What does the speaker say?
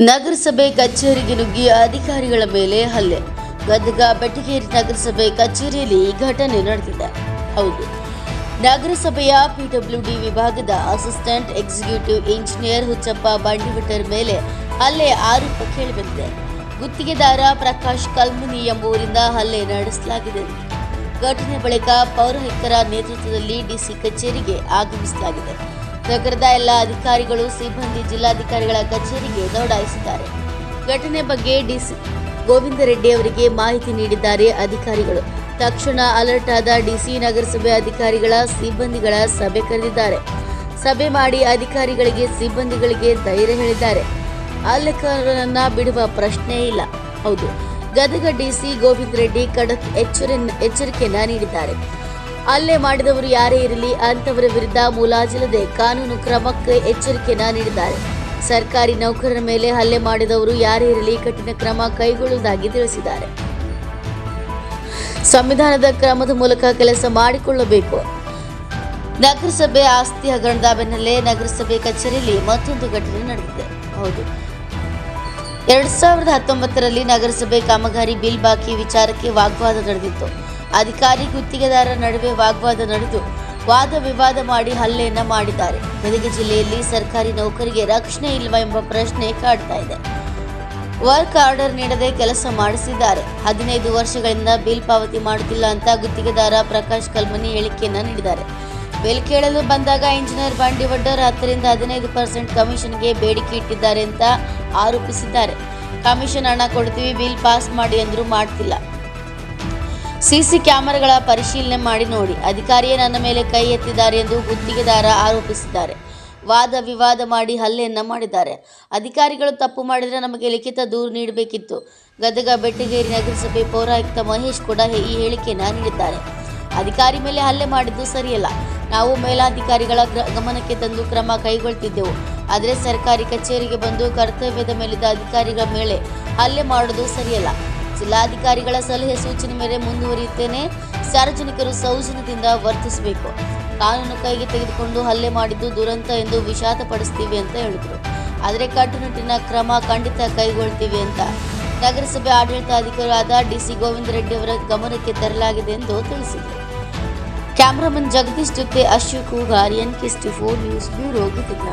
ನಗರಸಭೆ ಕಚೇರಿಗೆ ನುಗ್ಗಿ ಅಧಿಕಾರಿಗಳ ಮೇಲೆ ಹಲ್ಲೆ. ಗದಗ ಬೆಟಗೇರಿ ನಗರಸಭೆ ಕಚೇರಿಯಲ್ಲಿ ಈ ಘಟನೆ ನಡೆದಿದೆ. ಹೌದು. ನಗರಸಭೆಯ ಪಿಡಬ್ಲ್ಯೂಡಿ ವಿಭಾಗದ assistant, executive engineer Huchappa Bandivatar ಮೇಲೆ ಹಲ್ಲೆ ಆರೋಪ ಕೇಳಿಬಂದಿದೆ. ಗುತ್ತಿಗೆದಾರ ಪ್ರಕಾಶ್ ಕಲ್ಮುನಿ ಎಂಬುವರಿಂದ ಹಲ್ಲೆ ನಡೆಸಲಾಗಿದೆ. ಘಟನೆ ಬಳಿಕ ಪೌರಾಯುಕ್ತರ ನೇತೃತ್ವದಲ್ಲಿ ಡಿಸಿ ಕಚೇರಿಗೆ ಆಗಮಿಸಲಾಗಿದೆ. ನಗರದ ಎಲ್ಲ ಅಧಿಕಾರಿಗಳು, ಸಿಬ್ಬಂದಿ, ಜಿಲ್ಲಾಧಿಕಾರಿಗಳ ಕಚೇರಿಗೆ ದೌಡಾಯಿಸಿದ್ದಾರೆ. ಘಟನೆ ಬಗ್ಗೆ ಡಿಸಿ ಗೋವಿಂದ ರೆಡ್ಡಿ ಅವರಿಗೆ ಮಾಹಿತಿ ನೀಡಿದ್ದಾರೆ ಅಧಿಕಾರಿಗಳು. ತಕ್ಷಣ ಅಲರ್ಟ್ ಆದ ಡಿಸಿ ನಗರಸಭೆ ಅಧಿಕಾರಿಗಳ ಸಿಬ್ಬಂದಿಗಳ ಸಭೆ ಕರೆದಿದ್ದಾರೆ. ಸಭೆ ಮಾಡಿ ಅಧಿಕಾರಿಗಳಿಗೆ, ಸಿಬ್ಬಂದಿಗಳಿಗೆ ಧೈರ್ಯ ಹೇಳಿದ್ದಾರೆ. ಹಲ್ಲೆಕಾರರನ್ನ ಬಿಡುವ ಪ್ರಶ್ನೆ ಇಲ್ಲ. ಹೌದು. ಗದಗ ಡಿಸಿ ಗೋವಿಂದ ರೆಡ್ಡಿ ಖಡಕ್ ಎಚ್ಚರ ಎಚ್ಚರಿಕೆಯನ್ನ ನೀಡಿದ್ದಾರೆ. ಹಲ್ಲೆ ಮಾಡಿದವರು ಯಾರೇ ಇರಲಿ ಅಂತವರ ವಿರುದ್ಧ ಮುಲಾಜಿಲ್ಲದೆ ಕಾನೂನು ಕ್ರಮಕ್ಕೆ ಎಚ್ಚರಿಕೆಯನ್ನ ನೀಡಿದ್ದಾರೆ. ಸರ್ಕಾರಿ ನೌಕರರ ಮೇಲೆ ಹಲ್ಲೆ ಮಾಡಿದವರು ಯಾರೇ ಇರಲಿ ಕಠಿಣ ಕ್ರಮ ಕೈಗೊಳ್ಳುವುದಾಗಿ ತಿಳಿಸಿದ್ದಾರೆ. ಸಂವಿಧಾನದ ಕ್ರಮದ ಮೂಲಕ ಕೆಲಸ ಮಾಡಿಕೊಳ್ಳಬೇಕು. ನಗರಸಭೆ ಆಸ್ತಿ ಹಗರಣದ ಬೆನ್ನಲ್ಲೇ ನಗರಸಭೆ ಕಚೇರಿಯಲ್ಲಿ ಮತ್ತೊಂದು ಘಟನೆ ನಡೆದಿದೆ. ಹೌದು. ಎರಡ್ ಸಾವಿರದ ಹತ್ತೊಂಬತ್ತರಲ್ಲಿ ನಗರಸಭೆ ಕಾಮಗಾರಿ ಬಿಲ್ ಬಾಕಿ ವಿಚಾರಕ್ಕೆ ವಾಗ್ವಾದ ನಡೆದಿತ್ತು. ಅಧಿಕಾರಿ ಗುತ್ತಿಗೆದಾರರ ನಡುವೆ ವಾಗ್ವಾದ ನಡೆದು ವಾದ ವಿವಾದ ಮಾಡಿ ಹಲ್ಲೆಯನ್ನ ಮಾಡಿದ್ದಾರೆ. ಗದಗ ಜಿಲ್ಲೆಯಲ್ಲಿ ಸರ್ಕಾರಿ ನೌಕರಿಗೆ ರಕ್ಷಣೆ ಇಲ್ವಾ ಎಂಬ ಪ್ರಶ್ನೆ ಕಾಡ್ತಾ ಇದೆ. ವರ್ಕ್ ಆರ್ಡರ್ ನೀಡದೆ ಕೆಲಸ ಮಾಡಿಸಿದ್ದಾರೆ. ಹದಿನೈದು ವರ್ಷಗಳಿಂದ ಬಿಲ್ ಪಾವತಿ ಮಾಡುತ್ತಿಲ್ಲ ಅಂತ ಗುತ್ತಿಗೆದಾರ ಪ್ರಕಾಶ್ ಕಲ್ಮನಿ ಹೇಳಿಕೆಯನ್ನ ನೀಡಿದ್ದಾರೆ. ಬಿಲ್ ಕೇಳಲು ಬಂದಾಗ ಇಂಜಿನಿಯರ್ ಬಂಡಿವಡ್ಡರ್ ಹತ್ತರಿಂದ ಹದಿನೈದು ಪರ್ಸೆಂಟ್ ಕಮಿಷನ್ಗೆ ಬೇಡಿಕೆ ಇಟ್ಟಿದ್ದಾರೆ ಅಂತ ಆರೋಪಿಸಿದ್ದಾರೆ. ಕಮಿಷನ್ ಹಣ ಕೊಡ್ತೀವಿ, ಬಿಲ್ ಪಾಸ್ ಮಾಡಿ ಅಂದರೂ ಮಾಡ್ತಿಲ್ಲ. ಸಿಸಿ ಕ್ಯಾಮೆರಾಗಳ ಪರಿಶೀಲನೆ ಮಾಡಿ ನೋಡಿ. ಅಧಿಕಾರಿಯೇ ನನ್ನ ಮೇಲೆ ಕೈ ಎತ್ತಿದ್ದಾರೆ ಎಂದು ಗುತ್ತಿಗೆದಾರ ಆರೋಪಿಸಿದ್ದಾರೆ. ವಾದ ವಿವಾದ ಮಾಡಿ ಹಲ್ಲೆಯನ್ನು ಮಾಡಿದ್ದಾರೆ. ಅಧಿಕಾರಿಗಳು ತಪ್ಪು ಮಾಡಿದರೆ ನಮಗೆ ಲಿಖಿತ ದೂರು ನೀಡಬೇಕಿತ್ತು. ಗದಗ, ಬೆಟ್ಟಗೇರಿ ನಗರಸಭೆ ಪೌರಾಯುಕ್ತ ಮಹೇಶ್ ಕೂಡ ಈ ಹೇಳಿಕೆಯನ್ನು ನೀಡಿದ್ದಾರೆ. ಅಧಿಕಾರಿ ಮೇಲೆ ಹಲ್ಲೆ ಮಾಡಿದ್ದು ಸರಿಯಲ್ಲ. ನಾವು ಮೇಲಾಧಿಕಾರಿಗಳ ಗಮನಕ್ಕೆ ತಂದು ಕ್ರಮ ಕೈಗೊಳ್ತಿದ್ದೆವು. ಆದರೆ ಸರ್ಕಾರಿ ಕಚೇರಿಗೆ ಬಂದು ಕರ್ತವ್ಯದ ಮೇಲಿದ್ದ ಅಧಿಕಾರಿಗಳ ಮೇಲೆ ಹಲ್ಲೆ ಮಾಡೋದು ಸರಿಯಲ್ಲ. ಜಿಲ್ಲಾಧಿಕಾರಿಗಳ ಸಲಹೆ ಸೂಚನೆ ಮೇರೆ ಮುಂದುವರಿಯುತ್ತೇನೆ. ಸಾರ್ವಜನಿಕರು ಸೌಜನ್ಯದಿಂದ ವರ್ತಿಸಬೇಕು. ಕಾನೂನು ಕೈಗೆ ತೆಗೆದುಕೊಂಡು ಹಲ್ಲೆ ಮಾಡಿದ್ದು ದುರಂತ ಎಂದು ವಿಷಾದಪಡಿಸ್ತೀವಿ ಅಂತ ಹೇಳಿದರು. ಆದರೆ ಕಟ್ಟುನಿಟ್ಟಿನ ಕ್ರಮ ಖಂಡಿತ ಕೈಗೊಳ್ತೀವಿ ಅಂತ. ನಗರಸಭೆ ಆಡಳಿತಾಧಿಕಾರಿಯಾದ ಡಿಸಿ ಗೋವಿಂದ ರೆಡ್ಡಿ ಅವರ ಗಮನಕ್ಕೆ ತರಲಾಗಿದೆ ಎಂದು ತಿಳಿಸಿದರು. ಕ್ಯಾಮರಾಮನ್ ಜಗದೀಶ್ ಜೊತೆ Ashok Hoogar, N K four news bureau Gadag